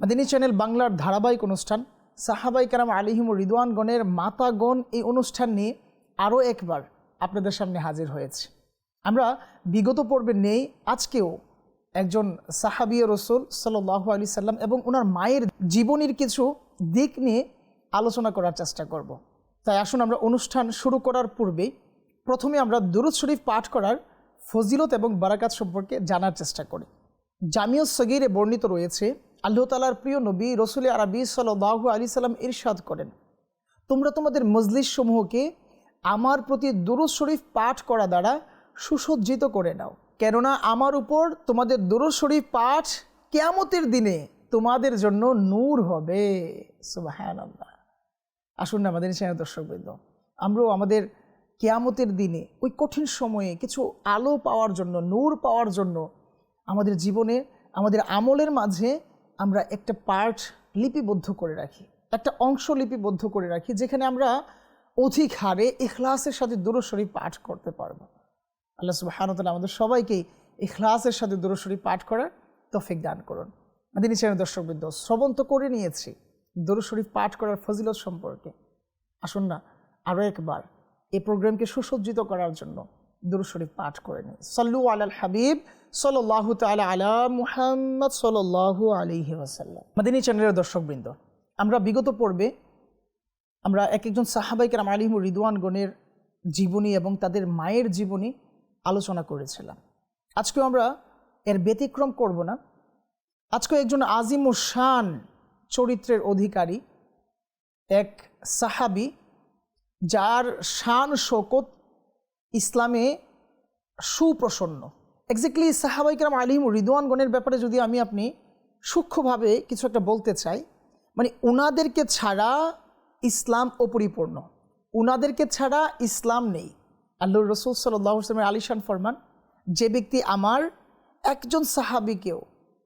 মাদিনী channel বাংলার ধারাবাহিক অনুষ্ঠান। সাহাবাই কারাম আলিহিম রিদওয়ানগণের মাতাগণ এই অনুষ্ঠান নিয়ে আরও একবার আপনাদের সামনে হাজির হয়েছে। আমরা বিগত পর্বে নেই, আজকেও একজন সাহাবিয় রসুল সাল্লাহ আলি সাল্লাম এবং ওনার মায়ের জীবনীর কিছু দিক নিয়ে আলোচনা করার চেষ্টা করব। তাই আসুন আমরা অনুষ্ঠান শুরু করার পূর্বে প্রথমে আমরা দুরুদ শরীফ পাঠ করার ফজিলত এবং বারাকাত সম্পর্কে জানার চেষ্টা করি। জামিউ সগিরে বর্ণিত রয়েছে আল্লাহ তালার প্রিয় নবী রসুল আরবি সাল্লাহ আলি সাল্লাম ইরশাদ করেন, তোমরা তোমাদের মজলিস সমূহকে আমার প্রতি দুরুদ শরীফ পাঠ করা দ্বারা সুসজ্জিত করে নাও। কেননা আমার উপর তোমাদের দুরুদ শরীফ পাঠ কেয়ামতের দিনে তোমাদের জন্য নূর হবে। আল্লাহ আসুন না আমাদের চ্যানেল দর্শকবৃন্দ, আমরাও আমাদের কেয়ামতের দিনে ওই কঠিন সময়ে কিছু আলো পাওয়ার জন্য, নূর পাওয়ার জন্য আমাদের জীবনে, আমাদের আমলের মাঝে আমরা একটা পার্ট লিপিবদ্ধ করে রাখি, একটা অংশ লিপিবদ্ধ করে রাখি, যেখানে আমরা অধিক হারে ইখলাসের সাথে দূরস্বরী পাঠ করতে পারব। আল্লাহ সুবাহানতাল আমাদের সবাইকেই ইখলাসের সাথে দূরস্বরী পাঠ করার তফিক দান করুন। আমাদের নিচে দর্শকবৃন্দ শ্রবণ তো করে নিয়েছি, দূরস্বরী পাঠ করার ফজিলত সম্পর্কে। আসুন না আরও একবার এই প্রোগ্রামকে সুসজ্জিত করার জন্য দুরুশরীফ পাঠ করে নিই সল্লু আলাল হাবিব সাল্লাহ তালা আলা মুহাম্মদ সাল্লাহ আলিহি ওয়াসাল্লাম। মাদিনী চ্যানেলের দর্শকবৃন্দ, আমরা বিগত পর্বে আমরা এক একজন সাহাবাইকার আলিমুর রিদওয়ানগণের জীবনী এবং তাদের মায়ের জীবনী আলোচনা করেছিলাম। আজকেও আমরা এর ব্যতিক্রম করব না। আজকে একজন আজিম ও শান চরিত্রের অধিকারী, এক সাহাবি, যার শান শোকত ইসলামে সুপ্রসন্ন। এক্স্যাক্টলি সাহাবাইকরাম আলিম রিদওয়ানগণের ব্যাপারে যদি আমি আপনি সূক্ষ্মভাবে কিছু একটা বলতে চাই মানে ওনাদেরকে ছাড়া ইসলাম অপরিপূর্ণ। ওনাদেরকে ছাড়া ইসলাম নেই। আল্লুর রসুল সাল্লামের আলিশান ফরমান, যে ব্যক্তি আমার একজন সাহাবিকেও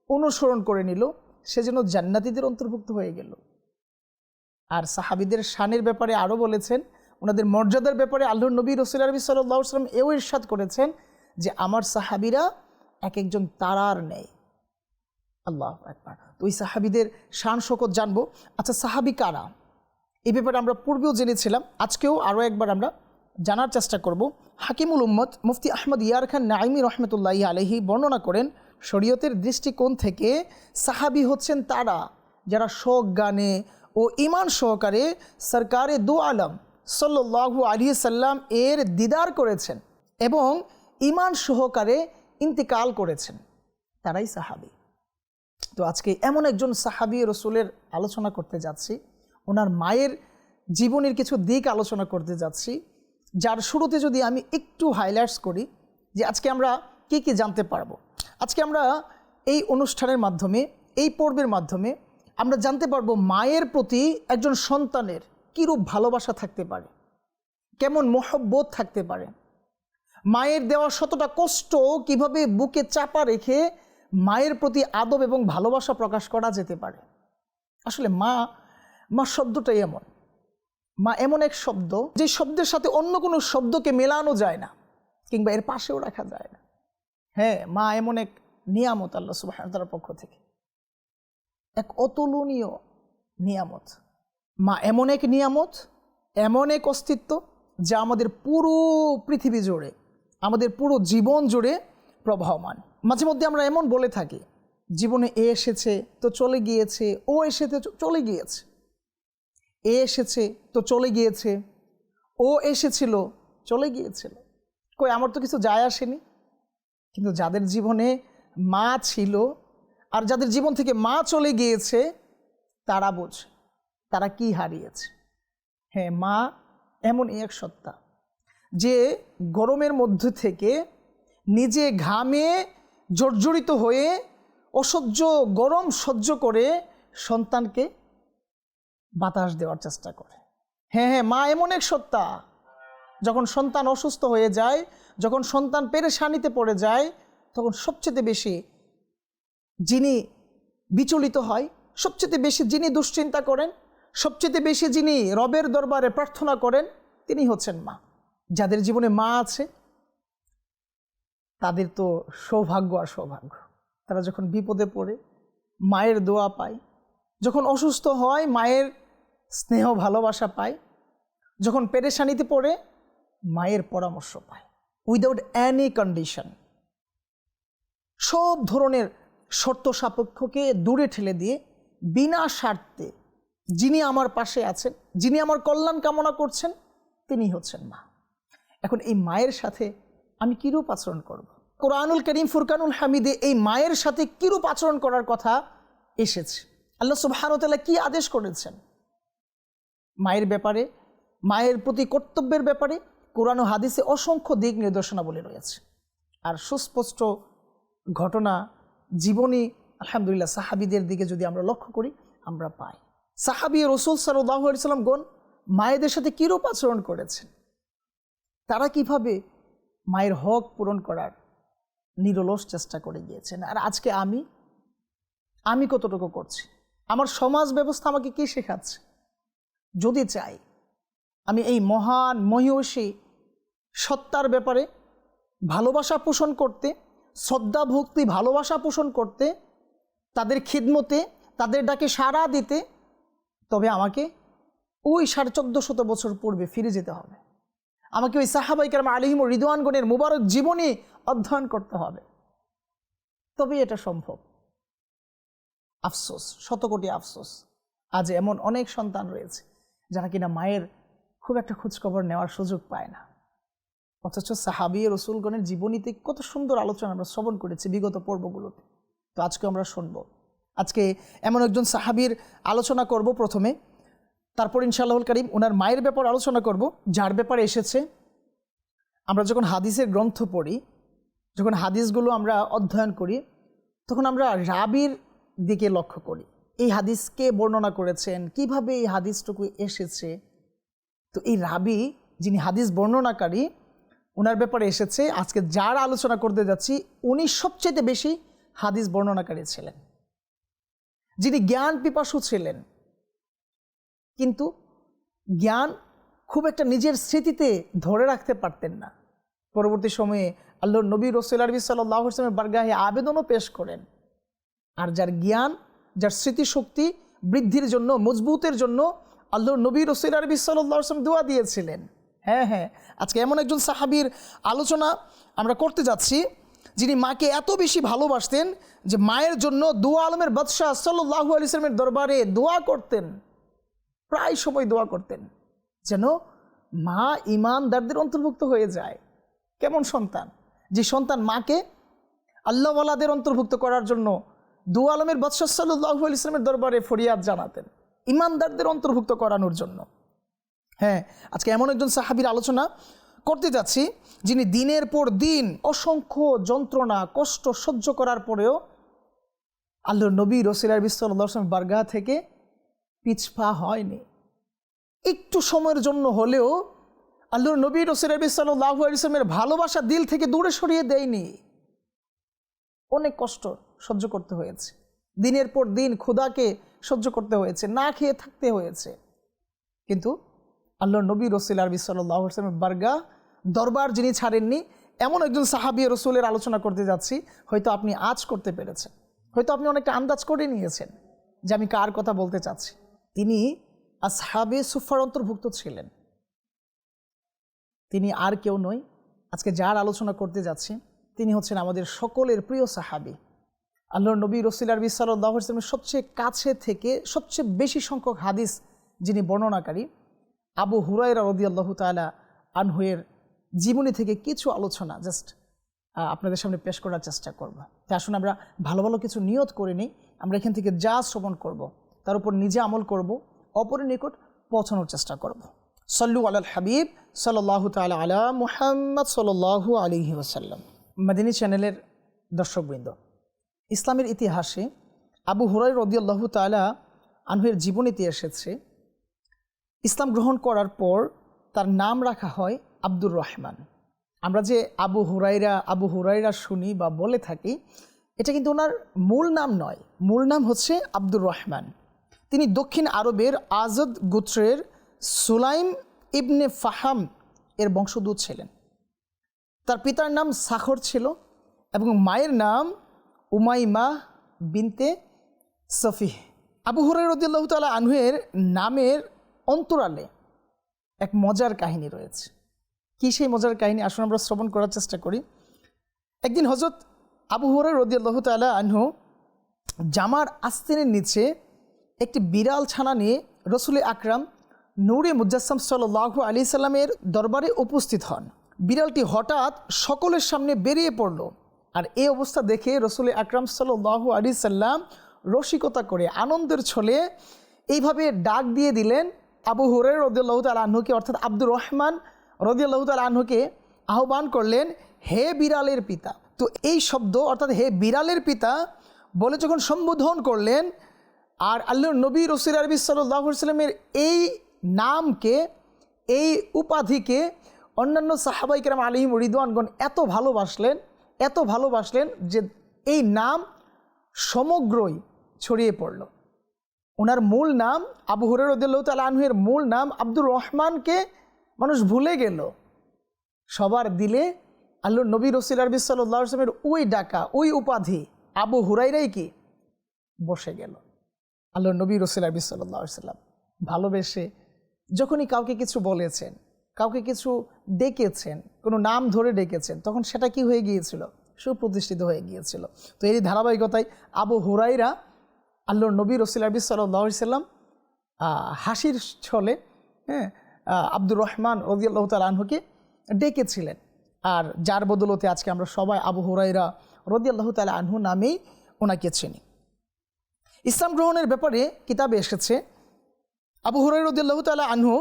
অনুসরণ করে নিল, সে যেন জান্নাতিদের অন্তর্ভুক্ত হয়ে গেল। আর সাহাবিদের শানের ব্যাপারে আরও বলেছেন ওনাদের মর্যাদার ব্যাপারে আল্লাহ নবী রসুল আরবি সাল্লাম এও ইরশাদ করেছেন যে আমার সাহাবিরা এক একজন তারার নেই। আল্লাহ একবার তো ওই সাহাবিদের শান শকত জানব। আচ্ছা সাহাবি কারা? এই ব্যাপারে আমরা পূর্বেও জেনেছিলাম, আজকেও আরও একবার আমরা জানার চেষ্টা করব। হাকিমুল উম্মদ মুফতি আহমদ ইয়ার খান নাইমি রহমতুল্লাহ আলহি বর্ণনা করেন, শরীয়তের দৃষ্টিকোণ থেকে সাহাবি হচ্ছেন তারা যারা শোক গানে ও ইমান সহকারে সরকারে দু আলম সাল্লু আলী সাল্লাম এর দিদার করেছেন এবং ইমান সহকারে ইন্তিকাল করেছেন। তারাই সাহাবি। তো আজকে এমন একজন সাহাবি রসুলের আলোচনা করতে যাচ্ছি। ওনার মায়ের জীবনের কিছু দিক আলোচনা করতে যাচ্ছি। যার শুরুতে যদি আমি একটু হাইলাইটস করি যে আজকে আমরা কি কি জানতে পারব। আজকে আমরা এই অনুষ্ঠানের মাধ্যমে, এই পর্বের মাধ্যমে আমরা জানতে পারব মায়ের প্রতি একজন সন্তানের কীরূপ ভালোবাসা থাকতে পারে? কেমন মহব্বত থাকতে পারে? মায়ের দেওয়া শতটা কষ্ট কীভাবে বুকে চাপা রেখে মায়ের প্রতি আদব এবং ভালোবাসা প্রকাশ করা যেতে পারে? আসলে মা মা শব্দটাই এমন। মা এমন এক শব্দ, যে শব্দের সাথে অন্য কোনো শব্দকে মেলানো যায় না, কিংবা এর পাশেও রাখা যায় না। হ্যাঁ মা এমন এক নিয়ামত আল্লাহ সুবাহ পক্ষ থেকে। এক অতুলনীয় নিয়ামত। মা, এমন এক নিয়ামত, এমন এক অস্তিত্ব যা আমাদের পুরো পৃথিবী জুড়ে, আমাদের পুরো জীবন জুড়ে প্রবাহমান। মাঝে মধ্যে আমরা এমন বলে থাকি, জীবনে এ এসেছে তো চলে গিয়েছে, ও এসেছে চলে গিয়েছে, এ এসেছে তো চলে গিয়েছে, ও এসেছিল চলে গিয়েছিল। কই, আমার তো কিছু যায় আসেনি। কিন্তু যাদের জীবনে মা ছিল আর যাদের জীবন থেকে মা চলে গিয়েছে, তারা বোঝে। তারা কি হারিয়েছে? হ্যাঁ মা এমন এক সত্তা যে গরমের মধ্যে থেকে নিজে ঘামে জর্জরিত হয়ে অসহ্য গরম সহ্য করে সন্তানকে বাতাস দেওয়ার চেষ্টা করে। হ্যাঁ হ্যাঁ মা এমন এক সত্তা যখন সন্তান অসুস্থ হয়ে যায়, যখন সন্তান পেরেশানিতে পড়ে যায়, তখন সবচেয়ে বেশি যিনি বিচলিত হয়, সবচেয়ে বেশি যিনি দুশ্চিন্তা করেন সবচেয়ে বেশি যিনি রবের দরবারে প্রার্থনা করেন, তিনি হচ্ছেন মা। যাদের জীবনে মা আছে, তাদের তো সৌভাগ্য আর সৌভাগ্য। তারা যখন বিপদে পড়ে, মায়ের দোয়া পায়। যখন অসুস্থ হয়, মায়ের স্নেহ ভালোবাসা পায়। যখন পেরেশানিতে পড়ে, মায়ের পরামর্শ পায়। উইদাউট অ্যানি কন্ডিশন সব ধরনের শর্ত সাপেক্ষকে দূরে ঠেলে দিয়ে, বিনা স্বার্থে যিনি আমার পাশে আছেন, যিনি আমার কল্যাণ কামনা করছেন, তিনি হচ্ছেন মা। এখন এই মায়ের সাথে আমি কীরূপ আচরণ করব। কোরআনুল করিম ফুরকানুল হামিদে এই মায়ের সাথে কীরূপ আচরণ করার কথা এসেছে। আল্লাহ সুবাহানতাল্লাহ কি আদেশ করেছেন? মায়ের ব্যাপারে, মায়ের প্রতি কর্তব্যের ব্যাপারে কোরআন ও হাদিসে অসংখ্য দিক নির্দেশনাবলী রয়েছে। আর সুস্পষ্ট ঘটনা, জীবনী, আলহামদুলিল্লাহ, সাহাবিদের দিকে যদি আমরা লক্ষ্য করি, আমরা পাই। সাহাবি রসুল সাল্লাম গণ, মায়েদের সাথে কীরূপ আচরণ করেছেন? তারা কীভাবে মায়ের হক পূরণ করার নিরলস চেষ্টা করে গিয়েছেন? আর আজকে আমি আমি কতটুকু করছি? আমার সমাজ ব্যবস্থা আমাকে কি শেখাচ্ছে? যদি চাই, আমি এই মহান মহিষী সত্তার ব্যাপারে ভালোবাসা পোষণ করতে, শ্রদ্ধা, ভক্তি, ভালোবাসা পোষণ করতে, তাদের খিদমতে, তাদের ডাকে সাড়া দিতে তবে আমাকে ওই সাড়ে চোদ্দ শত বছর পূর্বে ফিরে যেতে হবে। আমাকে ওই সাহাবাইকার ও রিদওয়ানগণের মুবারক জীবনী অধ্যয়ন করতে হবে। তবে এটা সম্ভব। আফসোস, শতকোটি আফসোস। আজ এমন অনেক সন্তান রয়েছে, যারা কিনা মায়ের খুব একটা খোঁজখবর নেওয়ার সুযোগ পায় না। অথচ সাহাবি রসুলগণের জীবনীতে কত সুন্দর আলোচনা আমরা শ্রবণ করেছি বিগত পর্বগুলোতে। তো আজকে আমরা শুনব আজকে এমন একজন সাহাবির আলোচনা করব প্রথমে। তারপর ইনশাআল্লাহুল করিম ওনার মায়ের ব্যাপার আলোচনা করব, যার ব্যাপারে এসেছে। আমরা যখন হাদিসের গ্রন্থ পড়ি, যখন হাদিসগুলো আমরা অধ্যয়ন করি, তখন আমরা রাবির দিকে লক্ষ্য করি। এই হাদিসকে বর্ণনা করেছেন? কীভাবে এই হাদিসটুকু এসেছে? তো এই রাবি যিনি হাদিস বর্ণনাকারী ওনার ব্যাপারে এসেছে, আজকে যার আলোচনা করতে যাচ্ছি, উনি সবচেয়ে বেশি হাদিস বর্ণনাকারী ছিলেন। যিনি জ্ঞান পিপাসু ছিলেন। কিন্তু জ্ঞান খুব একটা নিজের স্মৃতিতে ধরে রাখতে পারতেন না। পরবর্তী সময়ে আল্লাহ নবী রসুল আরবি সাল্লাহ ইসলামের বারগাহে আবেদনও পেশ করেন। আর যার জ্ঞান, যার স্মৃতিশক্তি বৃদ্ধির জন্য, মজবুতের জন্য আল্লাহ নবী রসুল আরবি সাল্লাহ আসলাম দোয়া দিয়েছিলেন। হ্যাঁ হ্যাঁ আজকে এমন একজন সাহাবির আলোচনা আমরা করতে যাচ্ছি। যিনি মাকে এত বেশি ভালোবাসতেন যে মায়ের জন্য দোয়া আলমের বাদশাহ সাল্লাহু আলি ইসলামের দরবারে দোয়া করতেন। প্রায় সময় দোয়া করতেন। যেন মা ইমানদারদের অন্তর্ভুক্ত হয়ে যায়। কেমন সন্তান? যে সন্তান মাকে আল্লাহওয়ালাদের অন্তর্ভুক্ত করার জন্য দু আলমের বাদশাহ সাল্লাহু আলি ইসলামের দরবারে ফরিয়াদ জানাতেন। ইমানদারদের অন্তর্ভুক্ত করানোর জন্য। হ্যাঁ আজকে এমন একজন সাহাবির আলোচনা করতে যাচ্ছি, যিনি দিনের পর দিন অসংখ্য যন্ত্রণা, কষ্ট সহ্য করার পরেও আল্লাহ নবী রসিলার বিশ্বল্লাম বার্গা থেকে পিছপা হয়নি। একটু সময়ের জন্য হলেও আল্লাহর নবী রসিলার বিশ্বল্লাহু ইসলামের ভালোবাসা দিল থেকে দূরে সরিয়ে দেয়নি। অনেক কষ্ট সহ্য করতে হয়েছে। দিনের পর দিন ক্ষুদাকে সহ্য করতে হয়েছে, না খেয়ে থাকতে হয়েছে। কিন্তু আল্লাহ নবী রসুল আরবি সাল্লামের বার্গা দরবার যিনি ছাড়েননি, এমন একজন সাহাবি রসুলের আলোচনা করতে যাচ্ছি, হয়তো আপনি আজ করতে পেরেছেন। হয়তো আপনি অনেকটা আন্দাজ করে নিয়েছেন যে আমি কার কথা বলতে চাচ্ছি। তিনি আসহাবে সুফার অন্তর্ভুক্ত ছিলেন। তিনি আর কেউ নয় আজকে যার আলোচনা করতে যাচ্ছি, তিনি হচ্ছেন আমাদের সকলের প্রিয় সাহাবি। আল্লাহর নবী রসিল আরবি সাল্লাহ ইসলামের সবচেয়ে কাছে থেকে সবচেয়ে বেশি সংখ্যক হাদিস যিনি বর্ণনাকারী আবু হুরাইরা রদি আল্লাহ তালা আনহুয়ের জীবনী থেকে কিছু আলোচনা জাস্ট আপনাদের সামনে পেশ করার চেষ্টা করব। তাই আসুন আমরা ভালো ভালো কিছু নিয়ত করে নিই, আমরা এখান থেকে যা শ্রবণ করব, তার উপর নিজে আমল করব অপরের নিকট পৌঁছানোর চেষ্টা করব। সল্লু আল হাবিব সাল্লাহ তালা আলা মুহাম্মদ সাল্লাহ আলিহি ওসাল্লাম মাদিনী চ্যানেলের দর্শকবৃন্দ, ইসলামের ইতিহাসে আবু হুরাই রদিয়াল্লাহ তালা আনহুয়ের জীবনীতে এসেছে ইসলাম গ্রহণ করার পর তার নাম রাখা হয় আব্দুর রহমান। আমরা যে আবু হুরাইরা আবু হুরাইরা শুনি বা বলে থাকি, এটা কিন্তু ওনার মূল নাম নয়। মূল নাম হচ্ছে আব্দুর রহমান। তিনি দক্ষিণ আরবের আজদ গুত্রের সুলাইম ইবনে ফাহাম এর বংশদূত ছিলেন। তার পিতার নাম সাখর ছিল এবং মায়ের নাম উমাইমা বিনতে সফিহ। আবু হুরাই রদিল্লাহ তালা আনহুয়ের নামের অন্তরালে এক মজার কাহিনী রয়েছে। কি সেই মজার কাহিনী? আসুন আমরা শ্রবণ করার চেষ্টা করি। একদিন হজরত আবু হুরাই রদিয়াল্লাহ তালা আনহু জামার আস্তিনের নিচে একটি বিড়াল ছানা নিয়ে রসুল আকরাম নূরে মুজাসম সাল্লাহ আলি সাল্লামের দরবারে উপস্থিত হন। বিড়ালটি হঠাৎ সকলের সামনে বেরিয়ে পড়ল আর এই অবস্থা দেখে রসুল আকরাম সাল্লাহ আলি সাল্লাম রসিকতা করে আনন্দের ছলে এইভাবে ডাক দিয়ে দিলেন আবু হুরের রদিয়াল্লাহ তাল আহ্নুকে অর্থাৎ আব্দুর রহমান রদিয়াল্লাহ তাল আহ্নুকে আহ্বান করলেন, হে বিড়ালের পিতা। তো এই শব্দ, অর্থাৎ হে বিড়ালের পিতা, বলে যখন সম্বোধন করলেন, আর আল্লাহ নবী রসুল আরবি সাল্লাহ সাল্লামের এই নামকে, এই উপাধিকে অন্যান্য সাহাবাইকেরাম আলিম রিদওয়ানগণ এত ভালোবাসলেন এত ভালোবাসলেন যে এই নাম সমগ্রই ছড়িয়ে পড়ল। ওনার মূল নাম আবু হুরের রদুল্লাহ তাল আনহুয়ের মূল নাম আব্দুর রহমানকে মানুষ ভুলে গেল। সবার দিলে আল্লুর নবী রসিল আরবি সাল্লাহ আসলামের ওই ডাকা, ওই উপাধি আবু হুরাইরাই কি? বসে গেল। আল্লাহ নবী রসিল আরবি সাল্লাম ভালোবেসে যখনই কাউকে কিছু বলেছেন, কাউকে কিছু ডেকেছেন, কোনো নাম ধরে ডেকেছেন, তখন সেটা কি হয়ে গিয়েছিল? সুপ্রতিষ্ঠিত হয়ে গিয়েছিল। তো এরই ধারাবাহিকতায় আবু হুরাইরা আল্লাহর নবী রসিল সাল্লাহ সাল্লাম হাসির ছলে হ্যাঁ আব্দুর রহমান রদিয়াল্লাহ তাল আনহুকে ডেকেছিলেন। আর যার বদলতে আজকে আমরা সবাই আবু হুরাইরা রদিয়াল্লাহ তাল আনহু নামেই ওনাকে চিনি। ইসলাম গ্রহণের ব্যাপারে কিতাবে এসেছে, আবু হুরাই রদিয়াল্লাহ তালা আনহু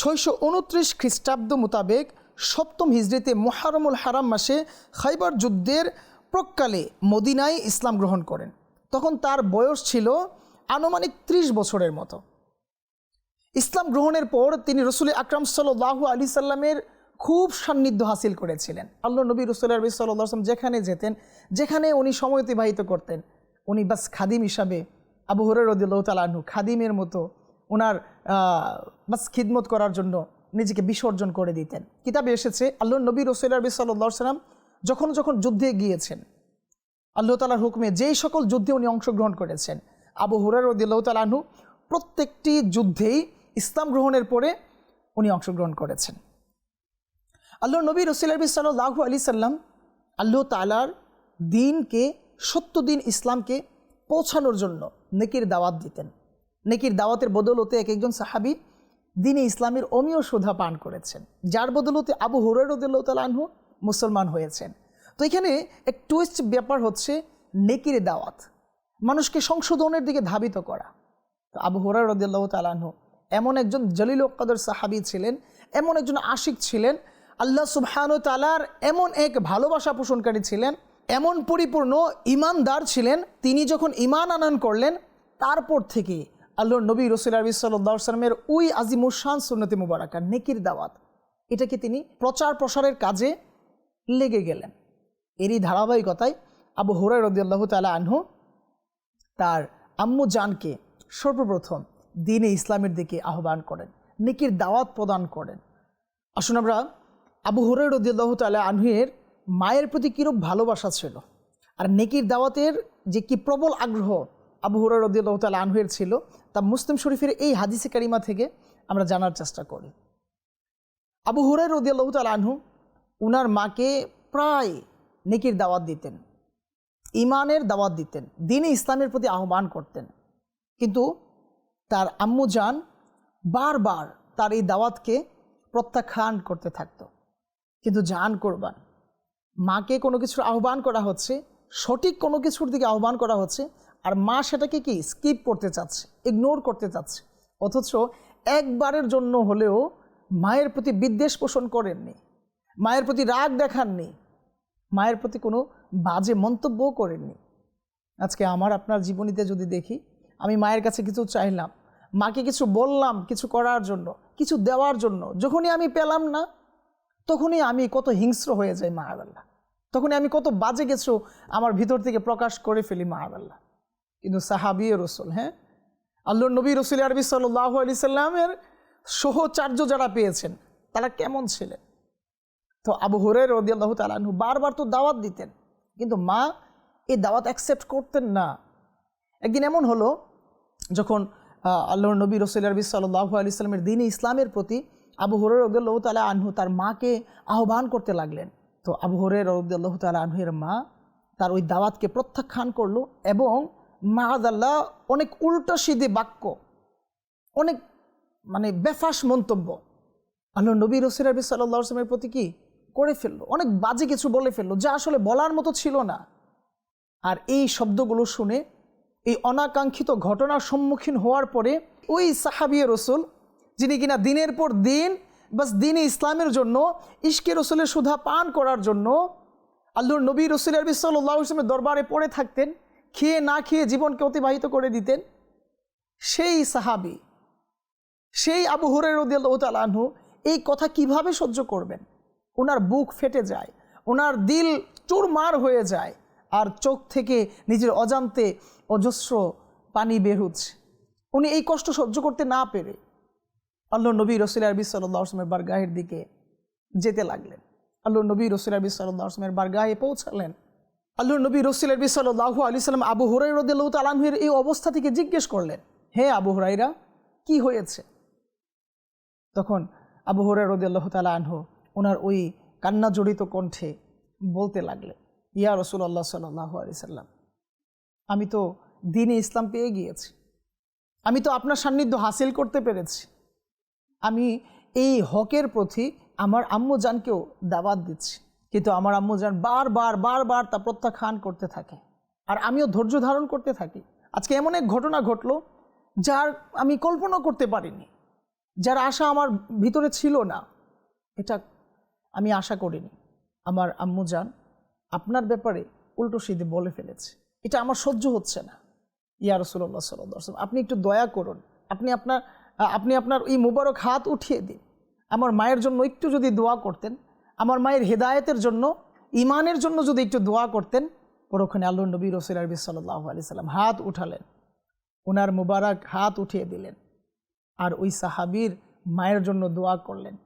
ছয়শো উনত্রিশ খ্রিস্টাব্দ মোতাবেক সপ্তম হিজড়িতে মোহারমুল হারাম মাসে খাইবার যুদ্ধের প্রকালে মদিনায় ইসলাম গ্রহণ করেন। তখন তার বয়স ছিল আনুমানিক ত্রিশ বছরের মতো। ইসলাম গ্রহণের পর তিনি রসুল আকরাম সাল্লাহ আলি সাল্লামের খুব সান্নিধ্য হাসিল করেছিলেন। আল্লাহ নবী রসুল আরবি সাল্লাম যেখানে যেতেন, যেখানে উনি সময় অতিবাহিত করতেন, উনি বাস খাদিম হিসাবে আবু হরের রদুল্লাহ তালাহু খাদিমের মতো ওনার বাস খিদমত করার জন্য নিজেকে বিসর্জন করে দিতেন। কিতাবে এসেছে, আল্লাহ নবী রসুল আরবি সাল্লাহ সাল্লাম যখন যখন যুদ্ধে গিয়েছেন আল্লাহ তালার হুকুমে যেই সকল যুদ্ধে উনি অংশগ্রহণ করেছেন। আবু হুরার রদিল্লাহ তালাহু প্রত্যেকটি যুদ্ধেই ইসলাম গ্রহণের পরে উনি অংশগ্রহণ করেছেন। আল্লাহ নবী রসুল আরবি সাল্লাহু আলি সাল্লাম আল্লাহ তালার দিনকে সত্য দিন ইসলামকে পৌঁছানোর জন্য নেকির দাওয়াত দিতেন। নেকির দাওয়াতের বদলতে এক একজন সাহাবি দিনে ইসলামের অমীয় সুধা পান করেছেন। যার বদলতে আবু হুরাই রদুল্লাহ তালাহু মুসলমান হয়েছেন। তো এখানে এক টুইস্ট ব্যাপার হচ্ছে নেকির দাওয়াত, মানুষকে সংশোধনের দিকে ধাবিত করা। তো আবু হুরাই রদুল্লাহ তালাহু এমন একজন জলিল কাদর সাহাবি ছিলেন, এমন একজন আশিক ছিলেন, আল্লাহ সুবহান তালার এমন এক ভালোবাসা পোষণকারী ছিলেন, এমন পরিপূর্ণ ইমানদার ছিলেন, তিনি যখন ইমান আনয়ন করলেন, তারপর থেকে আল্লাহর নবী রসুল আরবি সাল্লামের ওই আজিমুসান সুন্নতি মুবারাকা নেকির দাওয়াত। এটাকে তিনি প্রচার প্রসারের কাজে লেগে গেলেন। এরই ধারাবাহিকতায় আবু হুরাই রদিয়াল্লাহ তালা আনহু তার আম্মু জানকে সর্বপ্রথম দিনে ইসলামের দিকে আহ্বান করেন, নেকির দাওয়াত প্রদান করেন। আসুন আমরা আবু হুরাই রদিয়াল্লাহ তালা আনহুয়ের মায়ের প্রতি কীরূপ ভালোবাসা ছিল আর নেকির দাওয়াতের যে কি প্রবল আগ্রহ আবু হুরাই রদিয়াল্লাহ তালা আনহুয়ের ছিল, তা মুসলিম শরীফের এই হাদিসে কারিমা থেকে আমরা জানার চেষ্টা করি। আবু হুরাই রদিয়াল্লাহ তালা আনহু, উনার মাকে প্রায় নেকির দাওয়াত দিতেন ইমানের দাওয়াত দিতেন, দিনে ইসলামের প্রতি আহ্বান করতেন। কিন্তু তার আম্মু যান বারবার তার এই দাওয়াতকে প্রত্যাখ্যান করতে থাকত। কিন্তু জান করবান, মাকে কোনো কিছুর আহ্বান করা হচ্ছে, সঠিক কোনো কিছুর দিকে আহ্বান করা হচ্ছে, আর মা সেটাকে কি স্কিপ করতে চাচ্ছে, ইগনোর করতে চাচ্ছে, অথচ একবারের জন্য হলেও মায়ের প্রতি বিদ্বেষ পোষণ করেননি, মায়ের প্রতি রাগ দেখাননি মায়ের প্রতি কোনো বাজে মন্তব্যও করেননি। আজকে আমার আপনার জীবনীতে যদি দেখি, আমি মায়ের কাছে কিছু চাইলাম, মাকে কিছু বললাম কিছু করার জন্য, কিছু দেওয়ার জন্য, যখনই আমি পেলাম না, তখনই আমি কত হিংস্র হয়ে যাই মাহাদাল্লাহ তখনই আমি কত বাজে কিছু আমার ভিতর থেকে প্রকাশ করে ফেলি মাহাদাল্লাহ কিন্তু সাহাবি রসুল হ্যাঁ? আল্লুর নবী রসুল আরবি সাল্লাহ আলি সাল্লামের সহচার্য যারা পেয়েছেন, তারা কেমন ছিলেন? তো আবু হরের রদি আল্লাহ তালাহু বারবার তো দাওয়াত দিতেন, কিন্তু মা এই দাওয়াত অ্যাকসেপ্ট করতেন না। একদিন এমন হলো, যখন আল্লাহর নবী রসুল আরবি সাল্লাহ আলি সাল্লামের দিন ইসলামের প্রতি আবু হরের রদিয়াল্লাহ তালা আনহু তার মাকে আহ্বান করতে লাগলেন। তো আবু হরের রদিয়াল্লাহ তালা আনহুয়ের মা তার ওই দাওয়াতকে প্রত্যাখ্যান করল এবং মা মাহাদাল্লাহ অনেক উল্টো সিধে বাক্য, অনেক মানে বেফাস মন্তব্য। আল্লাহ নবী রসির আরবি সাল্লাহ আসলামের প্রতি কি? করে ফেলল, অনেক বাজে কিছু বলে ফেলল, যা আসলে বলার মতো ছিল না। আর এই শব্দগুলো শুনে এই অনাকাঙ্ক্ষিত ঘটনার সম্মুখীন হওয়ার পরে ওই সাহাবিয়ে রসুল, যিনি কিনা দিনের পর দিন, বাস দিনে ইসলামের জন্য, ইশকে রসুলের সুধা পান করার জন্য আল্লুর নবী রসুল আরবি সাল্লাহ ইসলামের দরবারে পড়ে থাকতেন, খেয়ে না খেয়ে জীবনকে অতিবাহিত করে দিতেন। সেই সাহাবি, সেই আবু হরের রদিয়াল্লাহু এই কথা কীভাবে সহ্য করবেন? ওনার বুক ফেটে যায়, ওনার দিল চুরমার হয়ে যায় আর চোখ থেকে নিজের অজান্তে অজস্র পানি বের হচ্ছে। উনি এই কষ্ট সহ্য করতে না পেরে আল্লাহ নবী রসুল আরবি সাল্লামের বারগাহের দিকে যেতে লাগলেন। আল্লাহ নবী রসুল আরবি সাল্লামের বারগাহে পৌঁছালেন। আল্লাহ নবী রসুল আরবি সাল্লাহু আলি সাল্লাম আবু হুরাই রদুল্লাহ তালাহের এই অবস্থা থেকে জিজ্ঞেস করলেন, হে আবু হুরাইরা কি হয়েছে? তখন আবু হুরাই রদুল্লাহ তালা আনহু ওনার ওই কান্না জড়িত কণ্ঠে বলতে লাগলেন ইয়া রসুল আল্লাহ সাল্লাহ আলি সাল্লাম, আমি তো দিনে ইসলাম পেয়ে গিয়েছি। আমি তো আপনার সান্নিধ্য হাসিল করতে পেরেছি। আমি এই হকের প্রতি আমার আম্মুজানকেও দাবাত দিচ্ছি। কিন্তু আমার আম্মুজান বারবার বারবার তা প্রত্যাখ্যান করতে থাকে। আর আমিও ধৈর্য ধারণ করতে থাকি। আজকে এমন এক ঘটনা ঘটলো, যার আমি কল্পনা করতে পারিনি। যার আশা আমার ভিতরে ছিল না। এটা আমি আশা করিনি। আমার আম্মুজান আপনার ব্যাপারে উল্টো সিধে বলে ফেলেছে। এটা আমার সহ্য হচ্ছে না। ইয়া রসুল্লাহ সাল্লাম আপনি একটু দয়া করুন। আপনি আপনার আপনি আপনার এই মুবারক হাত উঠিয়ে দিন। আমার মায়ের জন্য একটু যদি দোয়া করতেন, আমার মায়ের হেদায়েতের জন্য ইমানের জন্য যদি একটু দোয়া করতেন, পরক্ষণে আল্লাহ নবী রসুল আরবি সাল্লাহ আলি সাল্লাম হাত উঠালেন। ওনার মুবারক হাত উঠিয়ে দিলেন। আর ওই সাহাবির মায়ের জন্য দোয়া করলেন।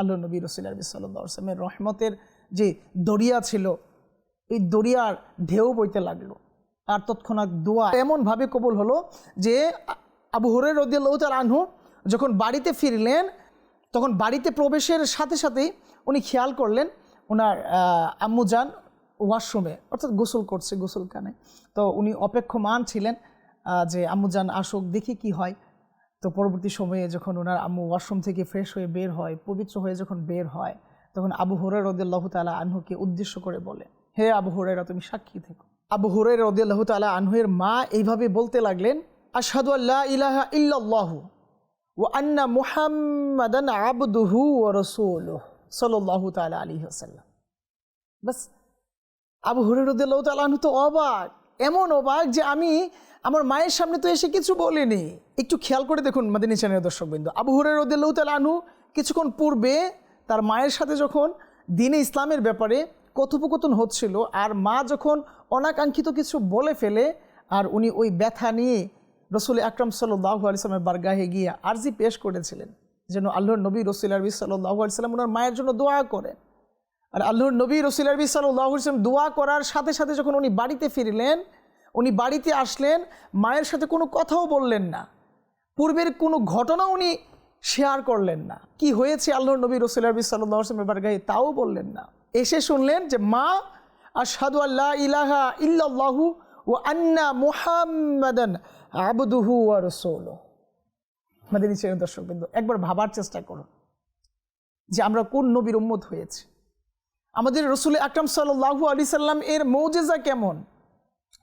আল্লাহ নবী রসুল আরবি সাল্লামের রহমতের যে দরিয়া ছিল, এই দরিয়ার ঢেউ বইতে লাগল। আর তৎক্ষণাৎ দোয়া এমনভাবে কবুল হলো যে, আবু হরের রদিয়াল্লাহ তাল আনহু যখন বাড়িতে ফিরলেন, তখন বাড়িতে প্রবেশের সাথে সাথেই উনি খেয়াল করলেন ওনার আম্মু যান ওয়াশরুমে, অর্থাৎ গোসল করছে গোসলখানে তো উনি অপেক্ষমান ছিলেন যে আম্মুজান আসুক, দেখি কি হয়। তো পরবর্তী সময়ে যখন ওনার আম্মু ওয়াশরুম থেকে ফ্রেশ হয়ে বের হয়, পবিত্র হয়ে যখন বের হয়, তখন আবু হরের রদিয়াল্লাহ তালা আনহুকে উদ্দেশ্য করে বলে, হে আবু হরেরা তুমি সাক্ষী থেকো। আবু হরের রদিয়াল্লাহ তালা আনহুয়ের মা এইভাবে বলতে লাগলেন, আশহাদু আল্লাহ ইলাহা ইল্লাল্লাহু ও আন্না মুহাম্মাদান আবদুহু ও রসুলুহ সাল্লাল্লাহু তাআলা আলী ওয়াসাল্লাম। বাস, আবু হুরায়রা রাদিয়াল্লাহু তাআলা আনহু তো অবাক, এমন অবাক যে আমি আমার মায়ের সামনে তো এসে কিছু বলিনি। একটু খেয়াল করে দেখুন, মাদিনী চ্যানেলের দর্শকবৃন্দ। আবু হুরায়রা রাদিয়াল্লাহু তাআলা আনহু কিছুক্ষণ পূর্বে তার মায়ের সাথে যখন দিনে ইসলামের ব্যাপারে কথোপকথন হচ্ছিল, আর মা যখন অনাকাঙ্ক্ষিত কিছু বলে ফেলে, আর উনি ওই ব্যথা নিয়ে রসুল আকরম সাল্লাহ আলিয়ামের বারগাহে গিয়ে আর্জি পেশ করেছিলেন, যেন আল্লাহর নবী রসুল আরবি সাল্লাহ আলিয়াল্লাম ওনার মায়ের জন্য দোয়া করেন। আর আল্লাহর নবী রসুল আরবি সাল্লাহ ইসলাম দোয়া করার সাথে সাথে যখন উনি বাড়িতে ফিরলেন উনি বাড়িতে আসলেন, মায়ের সাথে কোনো কথাও বললেন না। পূর্বের কোনো ঘটনা উনি শেয়ার করলেন না। কি হয়েছে আল্লাহ নবী রসুল আরবি সাল্লাহ আসলামের বারগাহে তাও বললেন না। এসে শুনলেন যে, মা, আশহাদু আল্লাহ ইলাহা ইল্লাল্লাহু ও আন্না মুহাম্মাদান আবদুহু আর আমাদের নিচের দর্শকবৃন্দ, একবার ভাবার চেষ্টা করুন যে আমরা কোন নবীর উম্মত হয়েছি। আমাদের রসুল আকরাম সাল্লাহু আলি সাল্লাম এর মৌজেজা কেমন?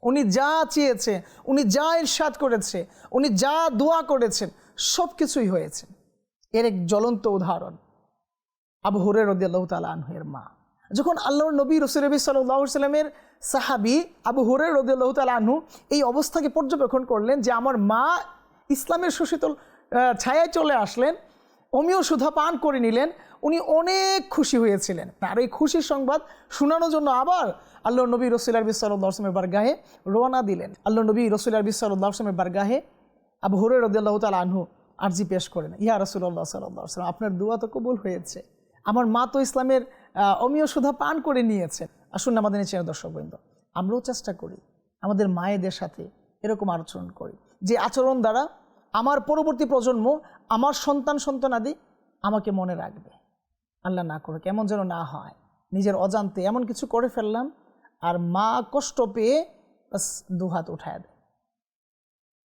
উনি যা চেয়েছে, উনি যা ইরশাদ করেছে, উনি যা দোয়া করেছেন, সব কিছুই হয়েছে। এর এক জ্বলন্ত উদাহরণ, আবু হুরে রদিয়াল্লাহ তালা আনহের মা। যখন আল্লাহর নবী রসুলবী সাল্লাহ সাল্লামের সাহাবি আবু হুরের রদিয়াল্লাহ তাল আনহু এই অবস্থাকে পর্যবেক্ষণ করলেন যে আমার মা ইসলামের সুশীতল ছায়ায় চলে আসলেন অমিও সুধা পান করে নিলেন উনি অনেক খুশি হয়েছিলেন। আর এই খুশির সংবাদ শোনানোর জন্য আবার আল্লাহ নবী রসুল আরবি সাল্লামের বারগাহে রওনা দিলেন। আল্লাহ নবী রসুল আরবি সাল্লামের বারগাহে আবু হুরের রদিয়াল্লাহ তাল আনহু আর্জি পেশ করেন। ইয়া রসুল্লাহ সাল্লাহ সাল্লাম আপনার দোয়া তো কবুল হয়েছে। আমার মা তো ইসলামের অমীয় সুধা পান করে নিয়েছে আসুন আমাদের নিচে দর্শকবৃন্দ আমরাও চেষ্টা করি আমাদের মায়েদের সাথে এরকম আচরণ করি। যে আচরণ দ্বারা আমার পরবর্তী প্রজন্ম, আমার সন্তান সন্তানাদি আমাকে মনে রাখবে। আল্লাহ না করে কেমন যেন না হয়। নিজের অজান্তে এমন কিছু করে ফেললাম, আর মা কষ্ট পেয়ে বাস দুহাত উঠায় দেয়।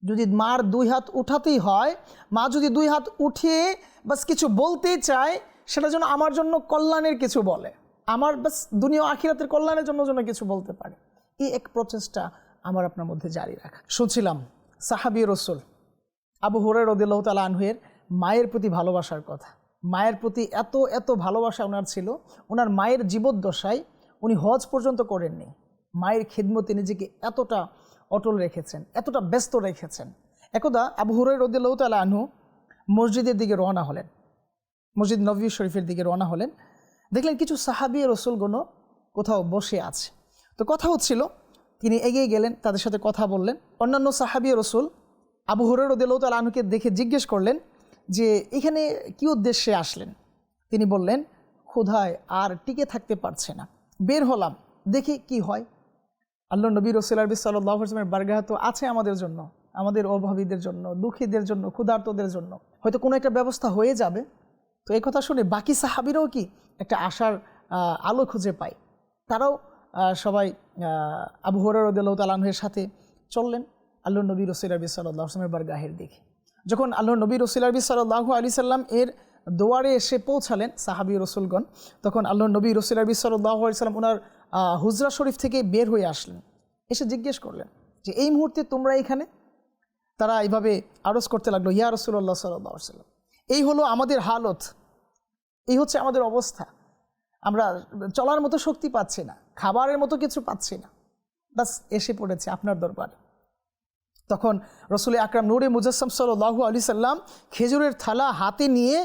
যদি মার দুই হাত উঠাতেই হয়, মা যদি দুই হাত উঠিয়ে বাস কিছু বলতেই চায়, সেটা যেন আমার জন্য কল্যাণের কিছু বলে। আমার বাস দুনিয়া আখিরাতের কল্যাণের জন্য যেন কিছু বলতে পারে। এই এক প্রচেষ্টা আমার আপনার মধ্যে জারি রাখা। শুনছিলাম, সাহাবি রসুল আবু হরে রদিল্লাহ তালা আনহুয়ের মায়ের প্রতি ভালোবাসার কথা। মায়ের প্রতি এত এত ভালোবাসা ওনার ছিল। ওনার মায়ের জীবদ্দশায় উনি হজ পর্যন্ত করেননি। মায়ের খিদমতে নিজেকে এতটা অটল রেখেছেন, এতটা ব্যস্ত রেখেছেন। একদা আবু হুরাই রদিল্লাহ তালা আনহু মসজিদের দিকে রওনা হলেন। মসজিদ নবী শরীফের দিকে রওনা হলেন। দেখলেন কিছু সাহাবি রসুলগণ কোথাও বসে আছে। তো কথা হচ্ছিল, তিনি এগিয়ে গেলেন, তাদের সাথে কথা বললেন। অন্যান্য সাহাবি রসুল আবু হুরের রদিল্লাহ তাল আনুকে দেখে জিজ্ঞেস করলেন যে এখানে কি উদ্দেশ্যে আসলেন? তিনি বললেন ক্ষুধায় আর টিকে থাকতে পারছে না। বের হলাম, দেখি কি হয়। আল্লাহ নবী রসুল আরবি সাল্লামের বারগাহ তো আছে আমাদের জন্য, আমাদের অভাবীদের জন্য, দুঃখীদের জন্য, ক্ষুধার্তদের জন্য। হয়তো কোনো একটা ব্যবস্থা হয়ে যাবে। তো এই কথা শুনে বাকি সাহাবিরাও কি একটা আশার আলো খুঁজে পায়? তারাও সবাই আবু হরদুল্লাহ তালাহের সাথে চললেন আল্লাহ নবী রসুল আরবি সাল্লাহ আসলামের বারগাহের দিকে। যখন আল্লাহ নবী রসুল আরবি সাল্লাহ আলি সাল্লাম এর দোয়ারে এসে পৌঁছালেন সাহাবি রসুলগণ, তখন আল্লাহ নবী রসুল আরবি সাল্লাহ আলি সাল্লাম ওনার হুজরা শরীফ থেকে বের হয়ে আসলেন। এসে জিজ্ঞেস করলেন যে, এই মুহূর্তে তোমরা এখানে? তারা এইভাবে আরজ করতে লাগল, ইয়া রসুল্লাহ সাল্লাহ সাল্লাম, এই হলো আমাদের হালত, এই হচ্ছে আমাদের অবস্থা, আমরা চলার মতো শক্তি পাচ্ছি না, খাবারের মতো কিছু পাচ্ছি না। বাস এসে পড়েছে আপনার দরবারে। তখন রসুল আকরাম নুরে মুজাসম সাল্লাহু আলি সাল্লাম খেজুরের থালা হাতে নিয়ে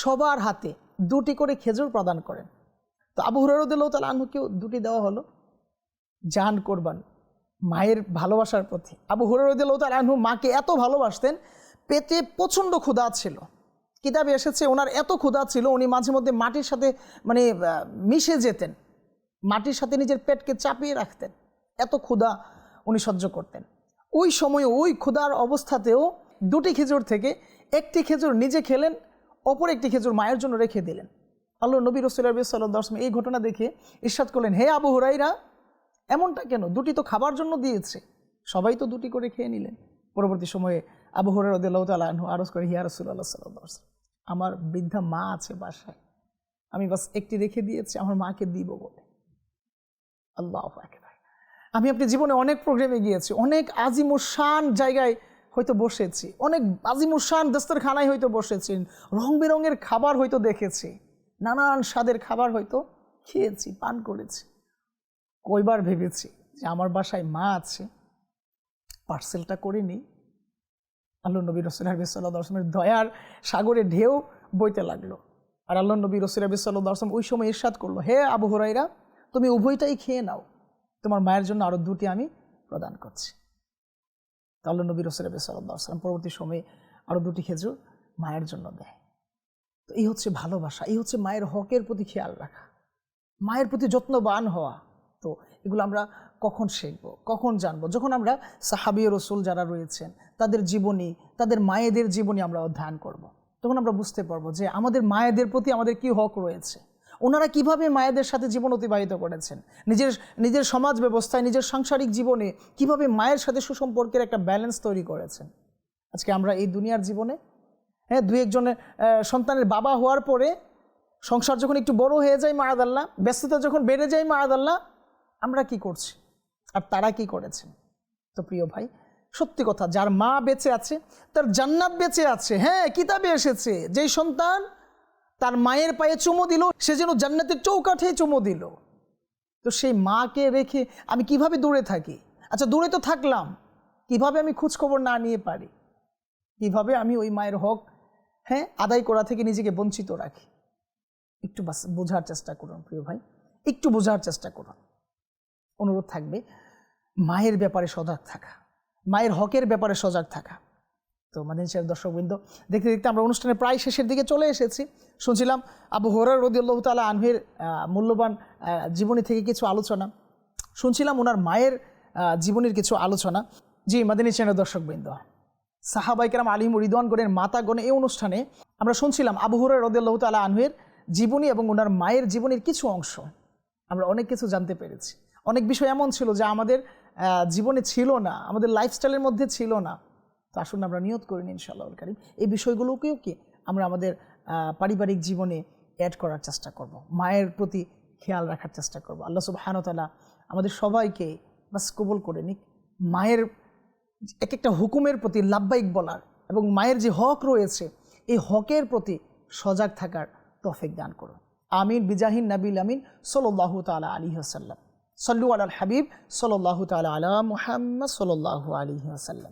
সবার হাতে দুটি করে খেজুর প্রদান করেন। তো আবু হুরারদুল্লাহ তাল আনহুকেও দুটি দেওয়া হলো? জান কোরবান, মায়ের ভালোবাসার প্রতি আবু হুরারদুল্লাহ তাল আনহু মাকে এত ভালোবাসতেন, পেটে প্রচণ্ড ক্ষুধা ছিল। কিতাবে এসেছে ওনার এত ক্ষুধা ছিল, উনি মাঝে মধ্যে মাটির সাথে মানে মিশে যেতেন। মাটির সাথে নিজের পেটকে চাপিয়ে রাখতেন। এত ক্ষুধা উনি সহ্য করতেন। ওই সময়ে ওই ক্ষুধার অবস্থাতেও দুটি খেজুর থেকে একটি খেজুর নিজে খেলেন, অপর একটি খেজুর মায়ের জন্য রেখে দিলেন। আল্লাহ নবী রসুল সাল্লাম এই ঘটনা দেখে ইরশাদ করলেন, হে আবু হুরাইরা এমনটা কেন? দুটি তো খাবার জন্য দিয়েছে। সবাই তো দুটি করে খেয়ে নিলেন। পরবর্তী সময়ে আবু হরের রদুল্লাহ তালা আরজ করে, হিয়া রসুল্লাহ সাল্লাহ আমার বৃদ্ধা মা আছে বাসায়। আমি বাস একটি রেখে দিয়েছি, আমার মাকে দিব বলে। আল্লাহ আমি আপনি জীবনে অনেক প্রোগ্রামে গিয়েছি, অনেক আজিমুসান জায়গায় হয়তো বসেছি, অনেক আজিমুসান দস্তরখানায় হয়তো বসেছি রং বেরঙের খাবার হয়তো দেখেছি, নানান স্বাদের খাবার হয়তো খেয়েছি, পান করেছি। কয়বার ভেবেছি যে আমার বাসায় মা আছে পার্সেলটা করে নিই। আল্লাহ নবী রসুল হাবি সাল্লাহ আসলামের দয়ার সাগরে ঢেউ বইতে লাগল। আর আল্লাহ নবী রসুল হাবি সাল্লাহ আসলাম ওই সময় ইরশাদ করল, হে আবু হরাইরা তুমি উভয়টাই খেয়ে নাও। তোমার মায়ের জন্য আরও দুটি আমি প্রদান করছি। তো আল্লাহ নবী রসুল হাবি সাল্লাহ পরবর্তী সময়ে আরও দুটি খেজুর মায়ের জন্য দেয়। তো এই হচ্ছে ভালোবাসা, এই হচ্ছে মায়ের হকের প্রতি খেয়াল রাখা। মায়ের প্রতি যত্নবান হওয়া। তো এগুলো আমরা কখন শিখব, কখন জানব? যখন আমরা সাহাবি রসুল যারা রয়েছেন, তাদের জীবনী, তাদের মায়েদের জীবনী আমরা অধ্যয়ন করব। তখন আমরা বুঝতে পারব যে আমাদের মায়েদের প্রতি আমাদের কি হক রয়েছে। ওনারা কীভাবে মায়েদের সাথে জীবন অতিবাহিত করেছেন? নিজের নিজের সমাজ ব্যবস্থায়, নিজের সাংসারিক জীবনে কীভাবে মায়ের সাথে সুসম্পর্কের একটা ব্যালেন্স তৈরি করেছেন? আজকে আমরা এই দুনিয়ার জীবনে হ্যাঁ দু একজনের সন্তানের বাবা হওয়ার পরে সংসার যখন একটু বড় হয়ে যায় মারাদাল্লাহ ব্যস্ততা যখন বেড়ে যায় মারাদাল্লাহ আমরা কি করছি? আর তারা কি করেছেন? তো প্রিয় ভাই, সত্যি কথা, যার মা বেঁচে আছে, তার জান্নাত বেঁচে আছে হ্যাঁ কিতাবে এসেছে, যেই সন্তান তার মায়ের পায়ে চুমো দিল, সে যেন জান্নাতের চৌকাঠে চুমো দিল। তো সেই মাকে রেখে আমি কীভাবে দূরে থাকি? আচ্ছা দূরে তো থাকলাম। কীভাবে আমি খোঁজ খবর না নিয়ে পারি? কীভাবে আমি ওই মায়ের হক হ্যাঁ আদায় করা থেকে নিজেকে বঞ্চিত রাখি? একটু বাস, বোঝার চেষ্টা করুন প্রিয় ভাই। একটু বোঝার চেষ্টা করুন। অনুরোধ থাকবে, মায়ের ব্যাপারে সজাগ থাকা। মায়ের হকের ব্যাপারে সজাগ থাকা। তো মাদিন সাহেব দর্শকবৃন্দ দেখতে দেখতে আমরা অনুষ্ঠানের প্রায় শেষের দিকে চলে এসেছি। শুনছিলাম আবু হরার রদিউল্লাহ তালা আনহের মূল্যবান জীবনী থেকে কিছু আলোচনা। শুনছিলাম ওনার মায়ের জীবনীর কিছু আলোচনা। জি মাদিনী চ্যানেল দর্শকবৃন্দ সাহাবাইকেরাম আলিম রিদওয়ানগণের মাতাগণে এই অনুষ্ঠানে আমরা শুনছিলাম আবু হরার রদিউল্লাহ তালা আনহের জীবনী এবং ওনার মায়ের জীবনীর কিছু অংশ। আমরা অনেক কিছু জানতে পেরেছি। অনেক বিষয় এমন ছিল যা আমাদের জীবনে ছিল না, আমাদের লাইফস্টাইলের মধ্যে ছিল না। তো আসুন আমরা নিয়ত করিনি ইনশাআল্লাহ কারিম। এই বিষয়গুলোকেও কি আমরা আমাদের পারিবারিক জীবনে অ্যাড করার চেষ্টা করব, মায়ের প্রতি খেয়াল রাখার চেষ্টা করব। আল্লাহ সব সুবাহানতালা আমাদের সবাইকে বাস কবুল করে নিক। মায়ের এক একটা হুকুমের প্রতি লাভবাহিক বলার এবং মায়ের যে হক রয়েছে, এই হকের প্রতি সজাগ থাকার তফিক দান করুন। আমিন, বিজাহিন নাবিল আমিন সল্লাহ তালা আলী হাসাল্লাম সল্লু আল হাবিব সল্লাহ তালা আলা মুহাম্মদ সল্লাহ আলী হাসাল্লাম